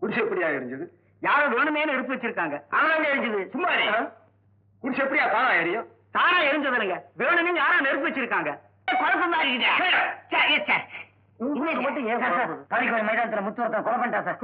குடிசை எப்படியா எரிஞ்சது? யாரும் வேணுமேனு எடுத்து வச்சிருக்காங்க. அதனால எரிஞ்சது? சும்மா. குடிசை எப்படியா தானா எரியும்? தானா எரிஞ்சது இல்லைங்க வேணும்னு யாரோ நெருப்பு வச்சிருக்காங்க. குழப்பம் இருக்குது. இன்னைக்கு மட்டும் ஏன் மைதானத்துல முத்துவரத்தன் கொலை பண்ணிட்டா சார்.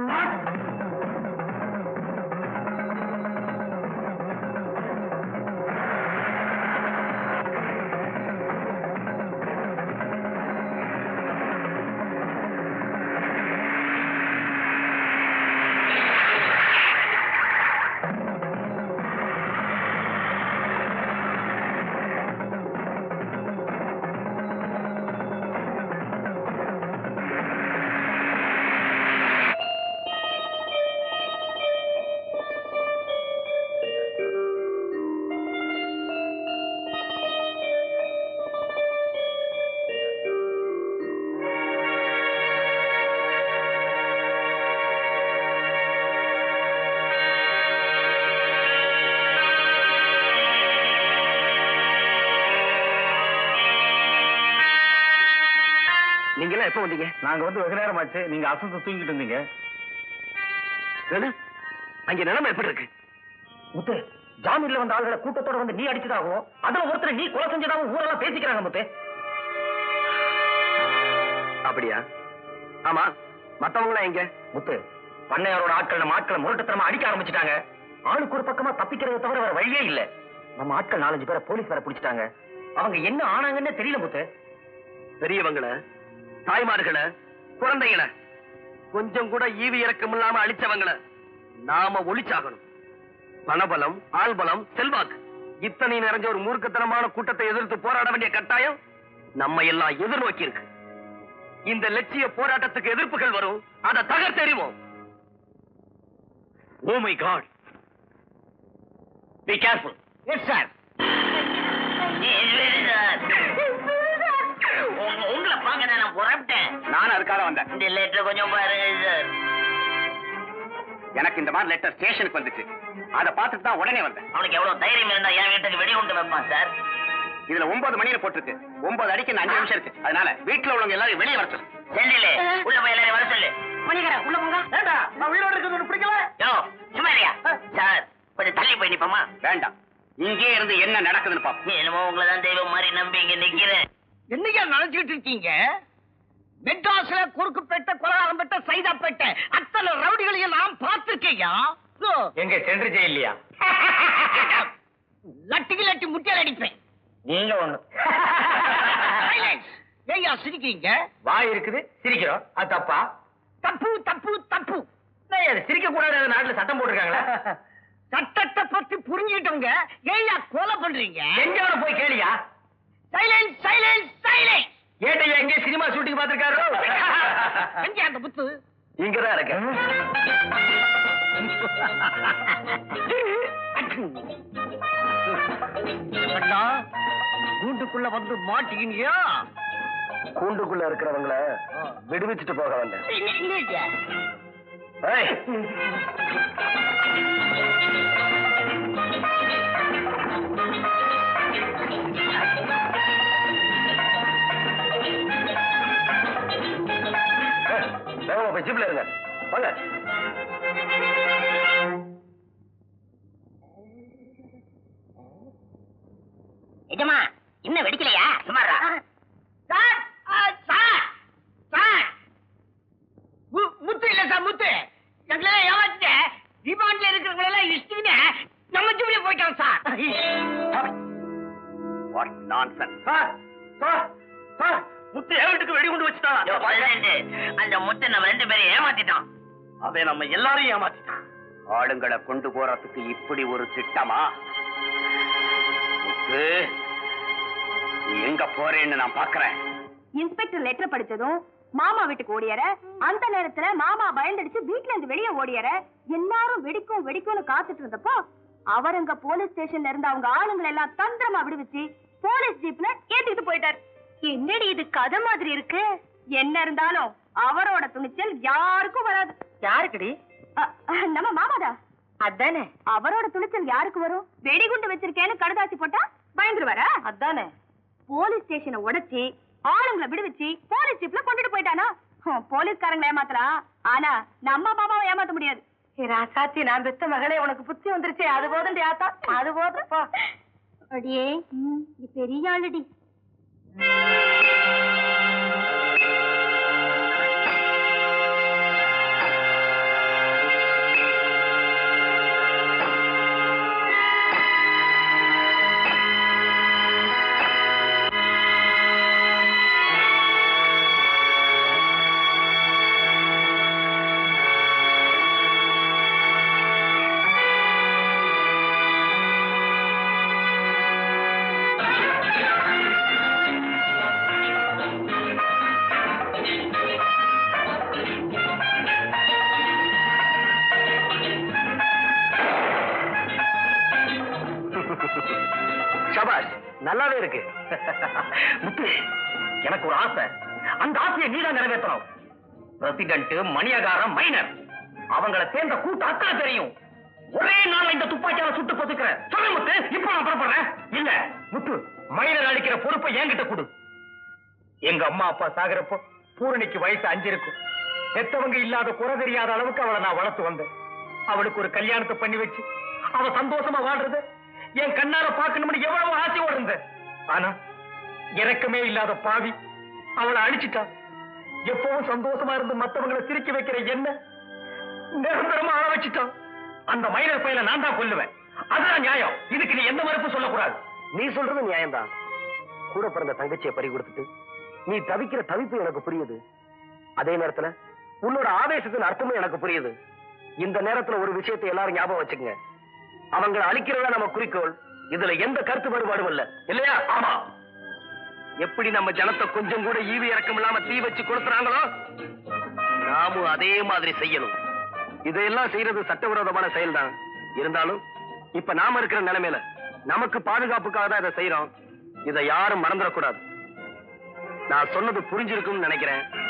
நீங்க எல்லாம் எப்ப வந்தீங்க? நாங்க வந்து வெகு நேரம் ஆச்சு நீங்க அசந்து தூங்கிட்டு இருந்தீங்க. அங்க நிலைமை எப்படி இருக்கு? முத்து ஜாமீன்ல வந்த ஆளுகளை கூட்டத்தோட வந்து நீ அடிச்சதாகவும் அதுல ஒருத்தர் நீ கொலை செஞ்சதாகவும் ஊரெல்லாம் பேசிக்கிறாங்க முத்து. அப்படியா? ஆமா மத்தவங்க எங்க? முத்து பண்ணையாரோட ஆட்கள் நம்ம ஆட்களை முரட்டுத்தனமா அடிக்க ஆரம்பிச்சிட்டாங்க. ஆளுக்கு ஒரு பக்கமா தப்பிக்கிறத தவிர வேற வழியே இல்ல. நம்ம ஆட்கள் நாலஞ்சு பேரை போலீஸ் வேற பிடிச்சிட்டாங்க. அவங்க என்ன ஆனாங்கன்னு தெரியல முத்து. பெரியவங்கள? தாய்மார்களை குழந்தைகளை கொஞ்சம் கூட ஈவி இறக்கம் இல்லாம அழிச்சவங்கள நாம ஒளிச்சாகணும். பணபலம் ஆள்பலம் செல்வாக்கு இத்தனை நிறைஞ்ச ஒரு மூர்க்கத்தனமான கூட்டத்தை எதிர்த்து போராட வேண்டிய கட்டாயம் நம்ம எல்லாம் எதிர்நோக்கி இருக்கு இந்த லட்சிய போராட்டத்துக்கு எதிர்ப்புகள் வரும் அதை தகர்த்தெறிவோம். ஓ my god be careful yes sir உங்களை பாக்க நான் புறப்பட்டேன். நான் அதுக்காக வந்தேன். இந்த லெட்டர் கொஞ்சம் பாருங்க சார் எனக்கு இந்த மாதிரி லெட்டர் ஸ்டேஷனுக்கு வந்துச்சு. அதை பார்த்துட்டு தான் உடனே வந்தேன். அவனுக்கு எவ்வளவு தைரியம் இருந்தா என் வீட்டுக்கு வெடி உண்டு வைப்பான் சார் இதுல ஒன்பது மணியில போட்டிருக்கு. ஒன்பது அடிக்கு அஞ்சு நிமிஷம் இருக்கு. அதனால வீட்டுல உள்ளவங்க எல்லாரும் வெளியே வர சொல்லு. செல்லில உள்ள போய் எல்லாரும் வர சொல்லு. மணிகர உள்ள போங்க. ஏண்டா நான் உயிரோட இருக்கிறது பிடிக்கல? யோ சும்மா இல்லையா சார் கொஞ்சம் தள்ளி போய் நிப்போமா? வேண்டாம். இங்கே இருந்து என்ன நடக்குதுன்னு பாப்போம். நீ என்னமோ உங்களை தான் தெய்வம் மாதிரி நம்பி இங்க நிக்கிறேன். என்னையா நினைச்சிட்டு இருக்கீங்க? மெட்ராஸ்ல குறுக்குப்பேட்டை கொலகாரம்பேட்டை சைதாப்பேட்டை அத்தனை ரவுடிகளையும் நான் பார்த்திருக்கேயா? எங்க சென்று ஜெயிலியா லட்டிக்கு லட்டி முட்டியால் அடிப்பேன். நீங்க ஒண்ணு. ஏய்யா சிரிக்கிறீங்க? வாய் இருக்குது சிரிக்கிறோம். அது தப்பா? தப்பு தப்பு தப்பு. சிரிக்க கூடாது நாட்டுல சட்டம் போட்டிருக்காங்களா? சட்டத்தை பத்தி புரிஞ்சுக்கிட்டவங்க ஏய்யா கொலை பண்றீங்க? எங்க போய் கேளியா? சைலன்ஸ் ஏட்டையா எங்க சினிமா ஷூட்டிங் பாத்துருக்காரு எங்க அந்த புத்து. இங்கதான் இருக்கு அண்ணா கூண்டுக்குள்ள வந்து மாட்டிக்கினியா? கூண்டுக்குள்ள இருக்கிறவங்கள விடுவிச்சுட்டு போக வந்தேன். வேகமா போய் ஜிப்ல இருங்க. வாங்க. எஜமா இன்னும் வெடிக்கலையா? அவன் நம்ம எல்லாரையும் ஏமாத்திட்டான். ஆளுங்களை கொண்டு போறதுக்கு இப்படி ஒரு திட்டமா? எங்க போறேன்னு நான் பாக்குறேன். இன்ஸ்பெக்டர் லெட்டர் படிச்சதும் மாமா வீட்டுக்கு ஓடியற அந்த நேரத்துல மாமா பயந்தடிச்சு வீட்டுல இருந்து வெளியே ஓடியற எல்லாரும் வெடிக்கும் வெடிக்கும்னு காத்துட்டு இருந்தப்போ அவர் அங்க போலீஸ் ஸ்டேஷன்ல இருந்து அவங்க ஆளுங்களை எல்லாம் தந்திரமா விடுவிச்சு போலீஸ் ஜீப்ல ஏத்திட்டு போயிட்டார். என்னடி இது கதை மாதிரி இருக்கு? என்ன இருந்தாலும் அவரோட துணிச்சல் யாருக்கும் வராது. யாருக்குடி? நம்ம மாமாதா? அதானே. அவரோட துணிச்சல் யாருக்கு வரும்? வெடிகுண்டு வச்சிருக்கேன்னு கடுதாசி போட்டா பயந்துருவாரா? அதானே. போலீஸ் ஸ்டேஷனை உடைச்சி ஆளுங்களை விடுவிச்சு போலீஸ் ஜீப்ல கொண்டுட்டு போயிட்டானா? போலீஸ்காரங்களை ஏமாத்தலாம். ஆனா நம்ம மாமாவை ஏமாத்த முடியாது. ராசாத்தி நான் பெத்த மகளே உனக்கு புத்தி வந்துருச்சே. அது போதும் ஆத்தா. அது போதும். அடியே பெரிய ஆளுடி. சபாஷ் நல்லாவே இருக்கு. முத்து எனக்கு ஒரு ஆசை. அந்த ஆசையை நீதான் நிறைவேற்றணும். பிரசிடென்ட் மணியகாரம் மைனர் அவங்கள சேர்ந்த கூட்டு அக்கா தெரியும். ஒரே நாள் இந்த துப்பாக்கியால சுட்டு பொதுக்கிறேன் சொல்லு முத்து இப்ப நான் புறப்படுறேன். இல்ல முத்து மைனர் அடிக்கிற பொறுப்பை என்கிட்ட கொடு. எங்க அம்மா அப்பா சாகிறப்போ பூரணிக்கு வயசு அஞ்சு இருக்கும். பெத்தவங்க இல்லாத குறை தெரியாத அளவுக்கு அவளை நான் வளர்த்து வந்தேன். அவளுக்கு ஒரு கல்யாணத்தை பண்ணி வச்சு அவ சந்தோஷமா வாழ்றது என் கண்ணார பார்க்கணும்னு எவ்வளவு ஆசையோடு இருந்தேன். ஆனா இறக்கமே இல்லாத பாவி அவளை அழிச்சிட்டா. எப்பவும் சந்தோஷமா இருந்து மத்தவங்களை சிரிக்க வைக்கிற என்ன நிரந்தரமா ஆள வச்சுட்டான் அந்த மைனர் பையல நான் தான் கொல்லுவேன். அதுதான் நியாயம். இதுக்கு நீ எந்த மறுப்பு சொல்லக்கூடாது. நீ சொல்றது நியாயம்தான். கூட பிறந்த தங்கச்சியை பறி கொடுத்துட்டு நீ தவிக்கிற தவிப்பு எனக்கு புரியுது. அதே நேரத்துல உன்னோட ஆவேசத்தின் அர்த்தமும் எனக்கு புரியுது. இந்த நேரத்துல ஒரு விஷயத்தை எல்லாரும் ஞாபகம் வச்சுக்கங்க. அவங்களை அழிக்கிறதா நம்ம குறிக்கோள். இதுல எந்த கருத்து வேறுபாடும் இல்ல. இல்லையா? ஆமா. எப்படி நம்ம ஜனத்தை கொஞ்சம் கூட ஈவி இறக்கம் இல்லாம தீ வச்சு கொடுத்துறாங்களோ நாமும் அதே மாதிரி செய்யணும். இதையெல்லாம் செய்யறது சட்டவிரோதமான செயல்தான். இருந்தாலும் இப்ப நாம இருக்கிற நிலைமையில நமக்கு பாதுகாப்புக்காக தான் இதை செய்யறோம் இதை யாரும் மறந்துடக்கூடாது. நான் சொன்னது புரிஞ்சிருக்கும்னு நினைக்கிறேன்.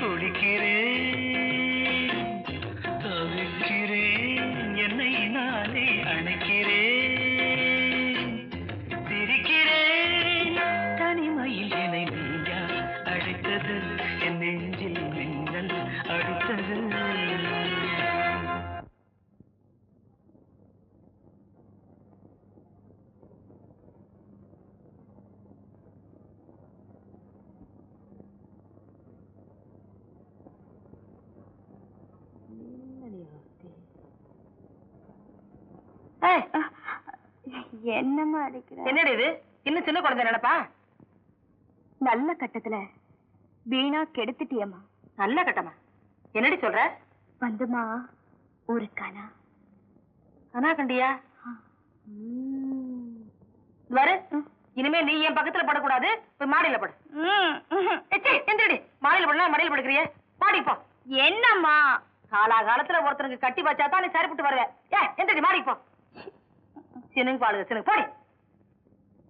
காற்றில் என்னம்மா அடிக்கிற? என்னடி இது? இன்னும் சின்ன குழந்தை நினைப்பா? நல்ல கட்டத்துல வீணா கெடுத்துட்டியம்மா. நல்ல கட்டமா? என்னடி சொல்ற? வந்துமா ஒரு கனா. அனா கண்டியா வரு. இனிமே நீ என் பக்கத்துல படக்கூடாது. போய் மாடியில படு. எந்திரடி. மாடியில படலாம் மடியில படுக்கிறியே? மாடிப்போ என்னம்மா? காலா காலத்துல ஒருத்தனுக்கு கட்டி வச்சா தான் நீ சரிப்பட்டு வருவ. ஏ எந்திரடி மாடிப்போ சினுங்க பாடுங்க சினுங்க போடி.